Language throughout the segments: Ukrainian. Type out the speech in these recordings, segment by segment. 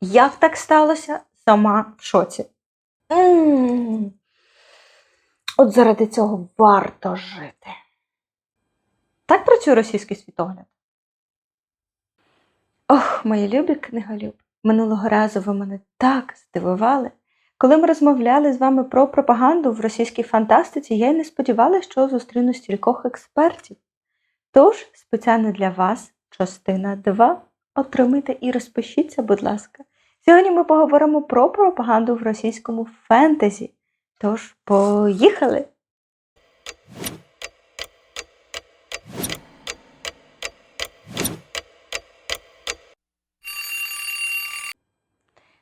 Як так сталося? Сама в шоці. м От заради цього варто жити. Так працює російський світогляд. Ох, мої любі книголюб, минулого разу ви мене так здивували. Коли ми розмовляли з вами про пропаганду в російській фантастиці, я й не сподівалася, що зустріну стількох експертів. Тож, спеціально для вас, частина 2. Отримайте і розпишіться, будь ласка. Сьогодні ми поговоримо про пропаганду в російському фентезі. Тож, поїхали!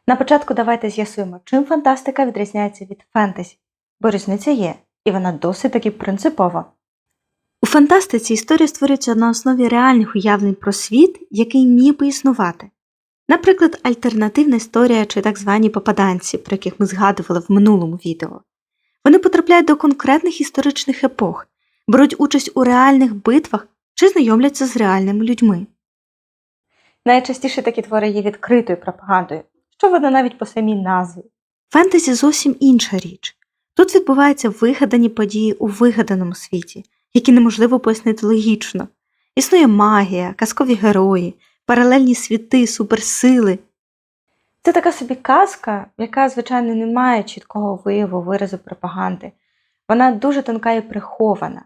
На початку давайте з'ясуємо, чим фантастика відрізняється від фентезі, бо різниця є, і вона досить таки принципова. У фантастиці історія створюється на основі реальних уявлень про світ, який міг би існувати. Наприклад, альтернативна історія чи так звані попаданці, про яких ми згадували в минулому відео. Вони потрапляють до конкретних історичних епох, беруть участь у реальних битвах чи знайомляться з реальними людьми. Найчастіше такі твори є відкритою пропагандою, що видно навіть по самій назві. Фентезі зовсім інша річ. Тут відбуваються вигадані події у вигаданому світі, які неможливо пояснити логічно. Існує магія, казкові герої, паралельні світи, суперсили. Це така собі казка, яка, звичайно, не має чіткого вияву, виразу пропаганди. Вона дуже тонка і прихована.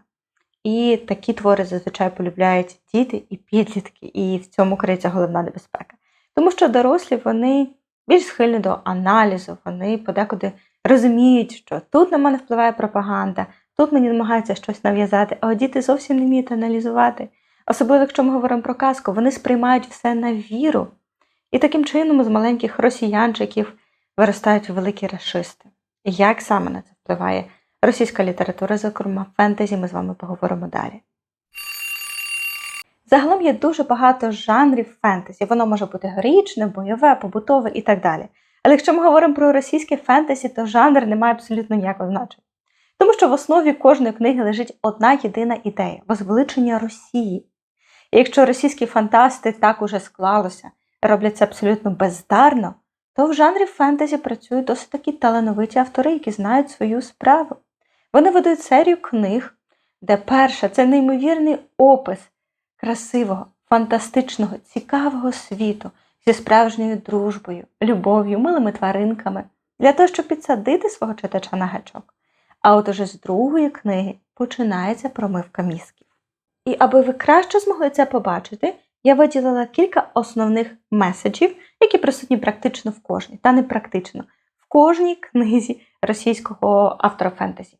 І такі твори зазвичай полюбляють діти і підлітки, і в цьому криється головна небезпека. Тому що дорослі вони більш схильні до аналізу, вони подекуди розуміють, що тут на мене впливає пропаганда, тут мені намагаються щось нав'язати, а діти зовсім не вміють аналізувати. Особливо, якщо ми говоримо про казку, вони сприймають все на віру. І таким чином з маленьких росіянчиків виростають великі расисти. Як саме на це впливає російська література, зокрема фентезі, ми з вами поговоримо далі. Загалом є дуже багато жанрів фентезі. Воно може бути героїчне, бойове, побутове і так далі. Але якщо ми говоримо про російське фентезі, то жанр не має абсолютно ніякого значення. Тому що в основі кожної книги лежить одна єдина ідея возвеличення Росії. І якщо російські фантасти так уже склалося, роблять це абсолютно бездарно, то в жанрі фентезі працюють досить такі талановиті автори, які знають свою справу. Вони ведуть серію книг, де перша це неймовірний опис красивого, фантастичного, цікавого світу зі справжньою дружбою, любов'ю, милими тваринками, для того, щоб підсадити свого читача на гачок. А от уже з другої книги починається промивка мізків. І аби ви краще змогли це побачити, я виділила кілька основних меседжів, які присутні практично в кожній, та не практично, в кожній книзі російського автора фентезі.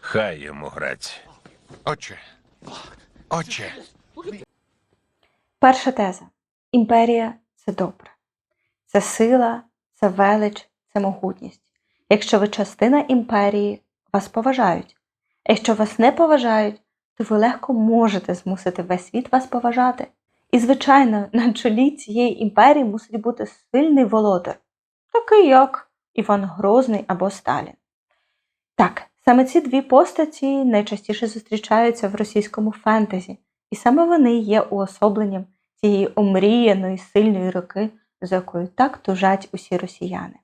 Хай йому грать. Отче. Отче. Перша теза: імперія це добре. Це сила, це велич, це могутність. Якщо ви частина імперії, вас поважають. Якщо вас не поважають, то ви легко можете змусити весь світ вас поважати. І, звичайно, на чолі цієї імперії мусить бути сильний володар, такий як Іван Грозний або Сталін. Так, саме ці дві постаті найчастіше зустрічаються в російському фентезі, і саме вони є уособленням цієї омріяної сильної руки, за якою так тужать усі росіяни.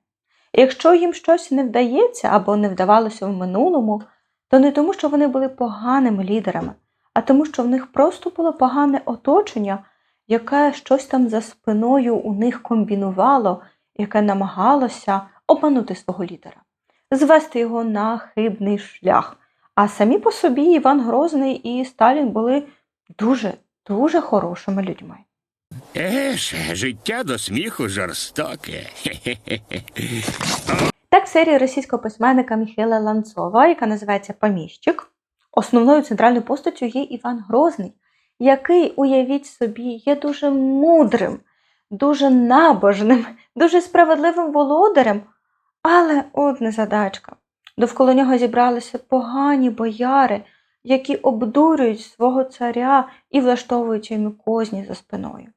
І якщо їм щось не вдається або не вдавалося в минулому, то не тому, що вони були поганими лідерами, а тому, що в них просто було погане оточення, яке щось там за спиною у них комбінувало, яке намагалося обманути свого лідера, звести його на хибний шлях. А самі по собі Іван Грозний і Сталін були дуже, дуже хорошими людьми. Еш, життя до сміху жорстоке. Серії російського письменника Міхайла Ланцова, яка називається Поміщик, основною центральною постаттю є Іван Грозний, який, уявіть собі, є дуже мудрим, дуже набожним, дуже справедливим володарем. Але от незадачка. Довкола нього зібралися погані бояри, які обдурюють свого царя і влаштовують йому козні за спиною.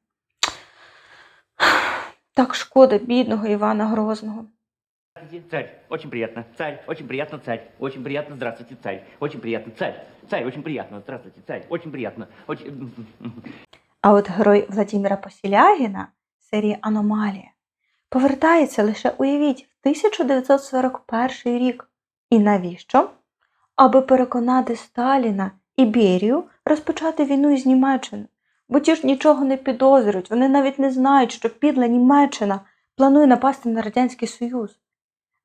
Так шкода бідного Івана Грозного. Царь. Очень приятно. Царь. Очень приятно, царь. Очень приятно. Здравствуйте, царь. Очень приятно, царь. Царь, очень приятно. Здравствуйте, царь. Очень приятно. Очень... А от герой Владимира Посілягіна серії Аномалія. Повертається лише уявіть в 1941 рік. І навіщо? Аби переконати Сталіна і Берію розпочати війну із Німеччиною. Бо ті ж нічого не підозрюють, вони навіть не знають, що підла Німеччина планує напасти на Радянський Союз.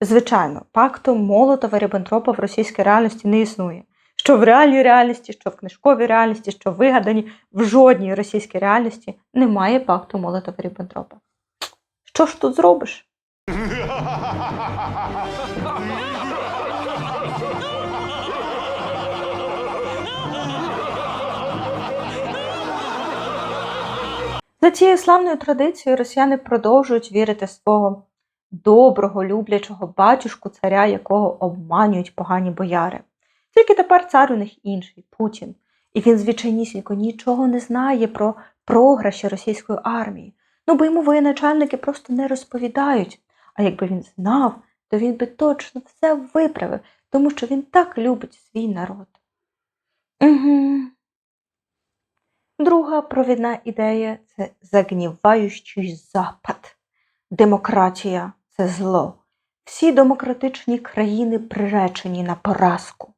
Звичайно, пакту Молотова Ріббентропа в російській реальності не існує. Що в реальній реальності, що в книжковій реальності, що в вигадані, в жодній російській реальності немає пакту Молотова Ріббентропа. Що ж тут зробиш? За цією славною традицією росіяни продовжують вірити свого доброго, люблячого батюшку, царя, якого обманюють погані бояри. Тільки тепер цар у них інший Путін, і він звичайнісінько нічого не знає про програші російської армії. Ну бо йому воєначальники просто не розповідають. А якби він знав, то він би точно все виправив, тому що він так любить свій народ. Угу. Друга провідна ідея це загніваючий запад. Демократія це зло. Всі демократичні країни приречені на поразку.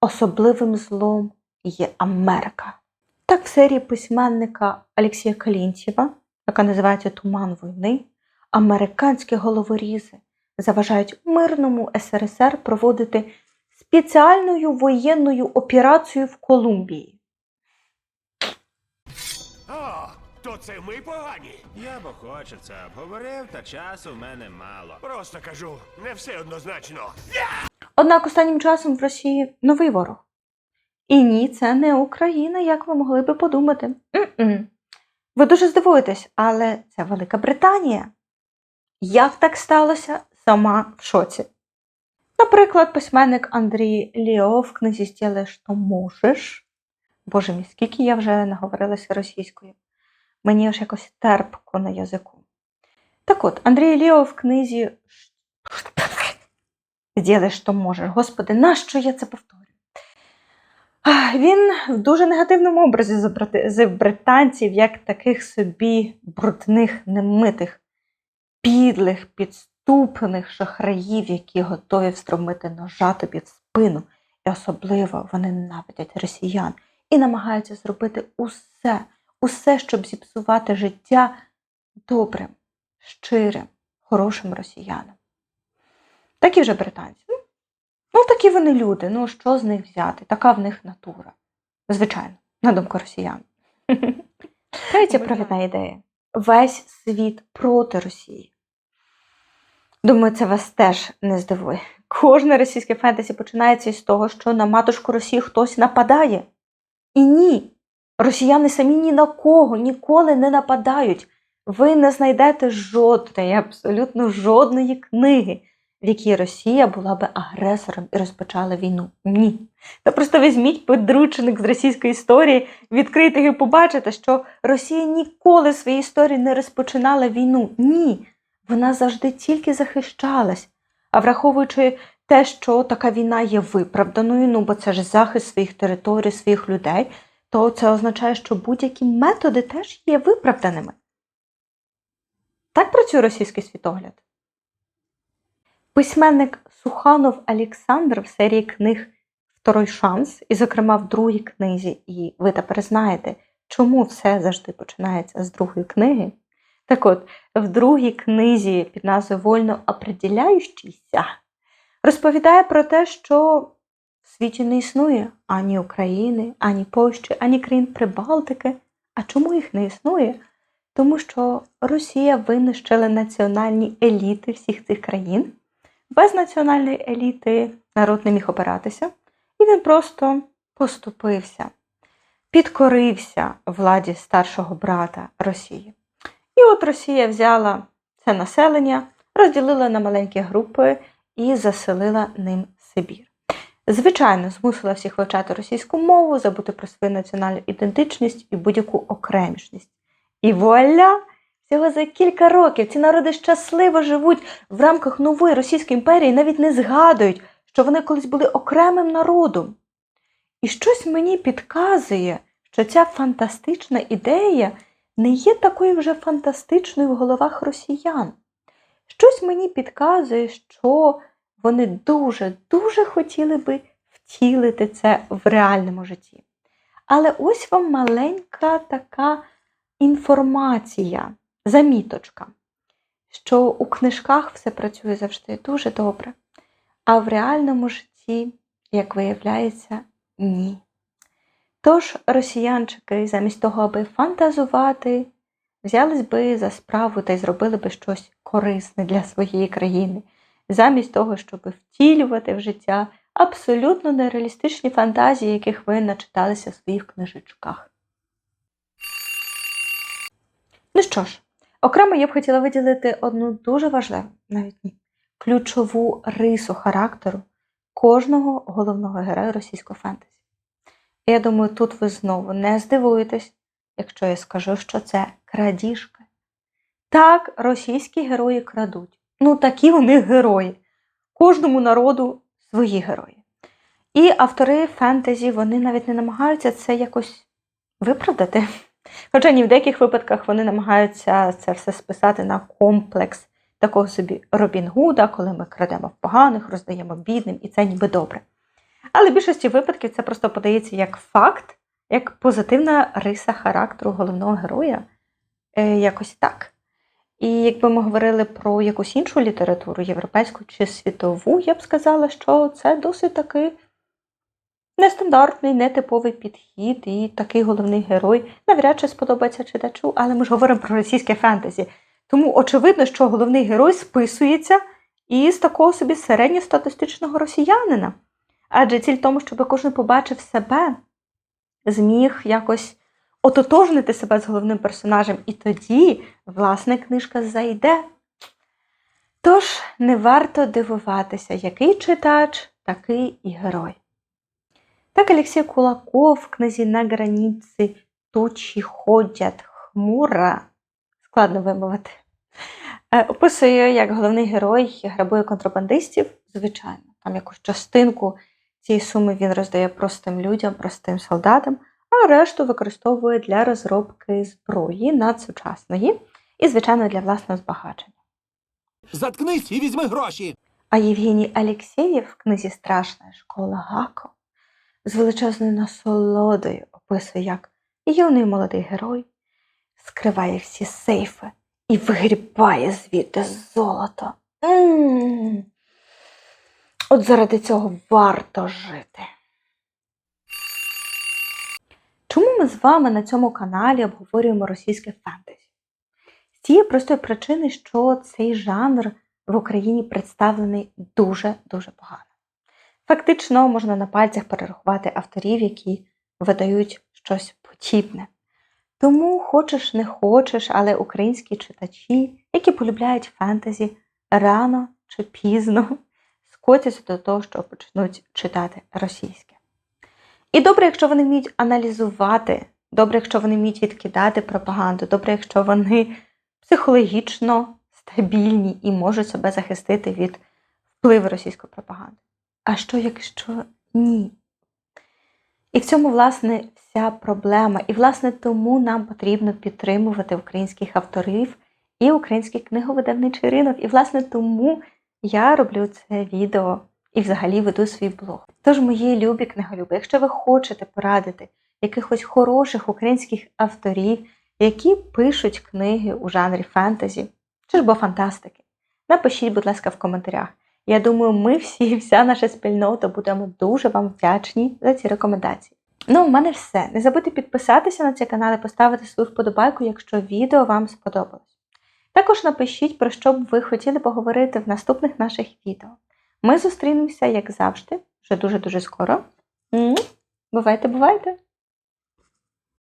Особливим злом є Америка. Так в серії письменника Олексія Калінтєва, яка називається Туман війни, американські головорізи заважають мирному СРСР проводити спеціальною воєнною операцію в Колумбії. То це ми погані. Я б охоче це обговорив, та часу в мене мало. Просто кажу, не все однозначно. Однак останнім часом в Росії новий ворог. І ні, це не Україна, як ви могли би подумати. М-м. Ви дуже здивуєтесь, але це Велика Британія. Як так сталося, сама в шоці. Наприклад, письменник Андрій Ліо в книзі «Стіле, що можеш. Боже мій, скільки я вже наговорилася російською. Мені аж якось терпко на язику. Так от, Андрій Ліо в книзі «Зділе, що можеш. Господи, нащо я це повторюю? Він в дуже негативному образі зобразив британців як таких собі брудних, немитих, підлих, підступних шахраїв, які готові встромити ножа тобі в спину. І особливо вони ненавидять росіян і намагаються зробити усе, усе, щоб зіпсувати життя добрим, щирим, хорошим росіянам. Такі вже британці. Ну, такі вони люди. Ну, що з них взяти? Така в них натура. Звичайно, на думку росіян. Третя провідна ідея. Весь світ проти Росії. Думаю, це вас теж не здивує. Кожне російське фентезі починається із того, що на матушку Росії хтось нападає. І ні, росіяни самі ні на кого ніколи не нападають. Ви не знайдете жодної, абсолютно жодної книги, в якій Росія була би агресором і розпочала війну. Ні. Та просто візьміть підручник з російської історії, відкрийте і побачите, що Росія ніколи в своїй історії не розпочинала війну. Ні. Вона завжди тільки захищалась. А враховуючи те, що така війна є виправданою, ну бо це ж захист своїх територій, своїх людей, то це означає, що будь-які методи теж є виправданими. Так працює російський світогляд. Письменник Суханов Олександр в серії книг Второй шанс, і, зокрема, в другій книзі, і ви тепер знаєте, чому все завжди починається з другої книги. Так от, в другій книзі під назвою Вольно определяючийся розповідає про те, що в світі не існує ані України, ані Польщі, ані країн Прибалтики. А чому їх не існує? Тому що Росія винищила національні еліти всіх цих країн. Без національної еліти народ не міг опиратися, і він просто поступився, підкорився владі старшого брата Росії. І от Росія взяла це населення, розділила на маленькі групи і заселила ним Сибір. Звичайно, змусила всіх вивчати російську мову, забути про свою національну ідентичність і будь-яку окремішність. І вуаля! Всього за кілька років ці народи щасливо живуть в рамках нової Російської імперії, і навіть не згадують, що вони колись були окремим народом. І щось мені підказує, що ця фантастична ідея не є такою вже фантастичною в головах росіян. Щось мені підказує, що вони дуже-дуже хотіли би втілити це в реальному житті. Але ось вам маленька така інформація, заміточка, що у книжках все працює завжди дуже добре, а в реальному житті, як виявляється, ні. Тож росіянчики, замість того, аби фантазувати, взялись би за справу та й зробили би щось корисне для своєї країни, замість того, щоб втілювати в життя абсолютно нереалістичні фантазії, яких ви начиталися в своїх книжечках. Ну що ж, окремо я б хотіла виділити одну дуже важливу, навіть ні, ключову рису характеру кожного головного героя російського фентезі. Я думаю, тут ви знову не здивуєтесь, якщо я скажу, що це крадіжка. Так, російські герої крадуть. Ну, такі них герої. Кожному народу свої герої. І автори фентезі вони навіть не намагаються це якось виправдати. Хоча ні в деяких випадках вони намагаються це все списати на комплекс такого собі Робін Гуда, коли ми крадемо в поганих, роздаємо бідним, і це ніби добре. Але в більшості випадків це просто подається як факт, як позитивна риса характеру головного героя. Е, якось так. І якби ми говорили про якусь іншу літературу, європейську чи світову, я б сказала, що це досить таки нестандартний, нетиповий підхід, і такий головний герой навряд чи сподобається читачу, але ми ж говоримо про російське фентезі. Тому очевидно, що головний герой списується із такого собі середньостатистичного росіянина. Адже ціль в тому, щоб кожен побачив себе, зміг якось ототожнити себе з головним персонажем, і тоді, власне, книжка зайде. Тож не варто дивуватися, який читач, такий і герой. Так Олексій Кулаков в книзі на границі тучі ходять хмура, складно вимовити, е, описує, як головний герой грабує контрабандистів, звичайно, там якусь частинку цієї суми він роздає простим людям, простим солдатам, а решту використовує для розробки зброї надсучасної і, звичайно, для власного збагачення. Заткнись і візьми гроші. А Євгеній Алєксєєв в книзі Страшна школа Гако з величезною насолодою описує, як юний молодий герой скриває всі сейфи і вигрібає звідти золото. М. От заради цього варто жити. Чому ми з вами на цьому каналі обговорюємо російське фентезі? З тієї простої причини, що цей жанр в Україні представлений дуже-дуже погано. Фактично, можна на пальцях перерахувати авторів, які видають щось подібне. Тому, хочеш не хочеш, але українські читачі, які полюбляють фентезі, рано чи пізно скотяться до того, що почнуть читати російське. І добре, якщо вони вміють аналізувати, добре, якщо вони вміють відкидати пропаганду, добре, якщо вони психологічно стабільні і можуть себе захистити від впливу російської пропаганди. А що, якщо ні? І в цьому, власне, вся проблема. І, власне, тому нам потрібно підтримувати українських авторів і український книговидавничий ринок. І, власне, тому я роблю це відео і взагалі веду свій блог. Тож, мої любі книголюби, якщо ви хочете порадити якихось хороших українських авторів, які пишуть книги у жанрі фентезі чи ж бо фантастики, напишіть, будь ласка, в коментарях. Я думаю, ми всі, вся наша спільнота будемо дуже вам вдячні за ці рекомендації. Ну, у мене все. Не забудьте підписатися на цей канал і поставити свою вподобайку, якщо відео вам сподобалось. Також напишіть, про що б ви хотіли поговорити в наступних наших відео. Ми зустрінемося, як завжди, вже дуже-дуже скоро. Бувайте, бувайте!